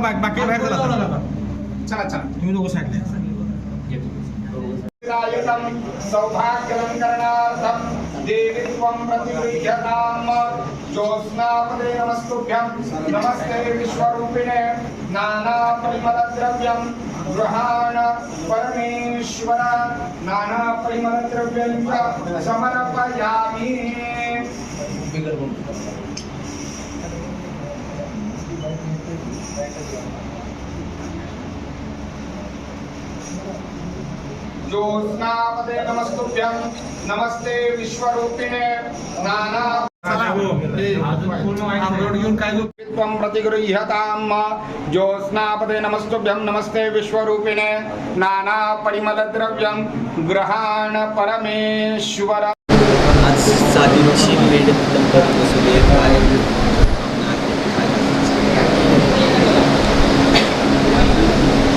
बाकी बाकी बाहेर चला चला चला तुम्ही दोघं साईडला सौभाग्यं करणार्थं देवी त्वं प्रतिगृह्यताम् ज्योत्स्नापदे नमस्तुभ्यं नमस्ते विश्वरूपिणे नानापरिमलद्रव्यं गृहाण परमेश्वर नानापरिमलद्रव्यं च समर्पयामि ज्योत्स्नापदे नमस्तुभ्यं नमस्ते विश्वरूपिणे नाना प्रतिगृह्यताम् ज्योत्स्नापदे नमस्तुभ्यं नमस्ते विश्वरूपिणे नानापरिमलद्रव्यं ग्रहाण परमेश्वर आज साधींची मेड दंपती बसवली आहे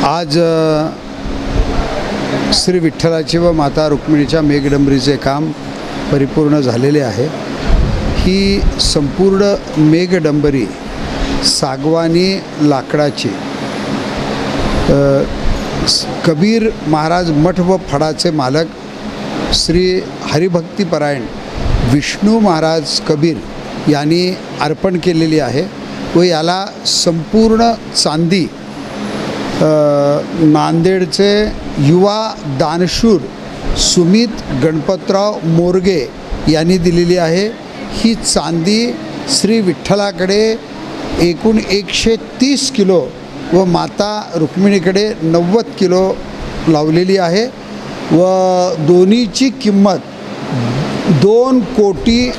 आज श्री विठ्ठलाचे व माता रुक्मिणीच्या मेघडंबरीचे काम परिपूर्ण झालेले आहे. ही संपूर्ण मेघडंबरी सागवानी लाकडाची कबीर महाराज मठ व फडाचे मालक श्री हरिभक्तीपरायण विष्णू महाराज कबीर यांनी अर्पण केलेली आहे व याला संपूर्ण चांदी नांदेडचे युवा दानशूर सुमित गणपतराव मोरगे यांनी दिलेली आहे. ही चांदी श्री विठ्ठलाकडे एकूण एकशे तीस किलो व माता रुक्मिणीकडे नव्वद किलो लावलेली आहे व दोन्हीची किंमत दोन कोटी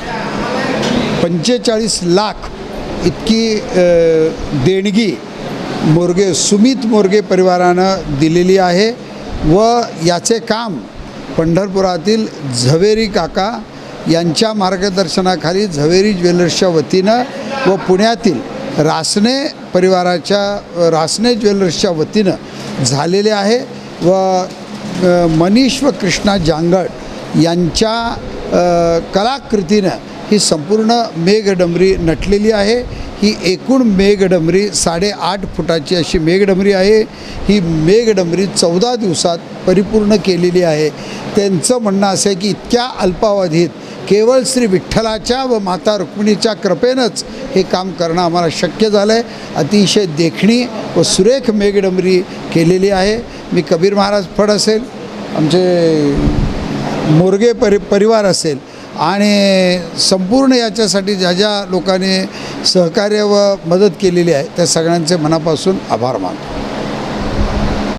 पंचेचाळीस लाख इतकी देणगी मोरगे सुमित मोरगे परिवारानं दिलेली आहे व याचे काम पंढरपुरातील झवेरी काका यांच्या मार्गदर्शनाखाली झवेरी ज्वेलर्सच्या वतीनं व पुण्यातील रासने परिवाराच्या रासने ज्वेलर्सच्या वतीनं झालेले आहे व मनीष व कृष्णा जांगड यांच्या कलाकृतीनं ही संपूर्ण मेघडंबरी नटलेली आहे. ही एकूण मेघडंबरी साडेआठ फुटाची अशी मेघडंबरी आहे. ही मेघडंबरी चौदा दिवसात परिपूर्ण केलेली आहे. त्यांचं म्हणणं असं आहे की इतक्या अल्पावधीत केवळ श्री विठ्ठलाच्या व माता रुक्मिणीच्या कृपेनंच हे काम करणं आम्हाला शक्य झालं आहे अतिशय देखणी व सुरेख मेघडंबरी केलेली आहे. मी कबीर महाराज फड असेल आमचे मोरगे परि परिवार असेल आणि संपूर्ण याच्यासाठी ज्या ज्या लोकांनी सहकार्य व मदत केलेली आहे त्या सगळ्यांचे मनापासून आभार मानतो.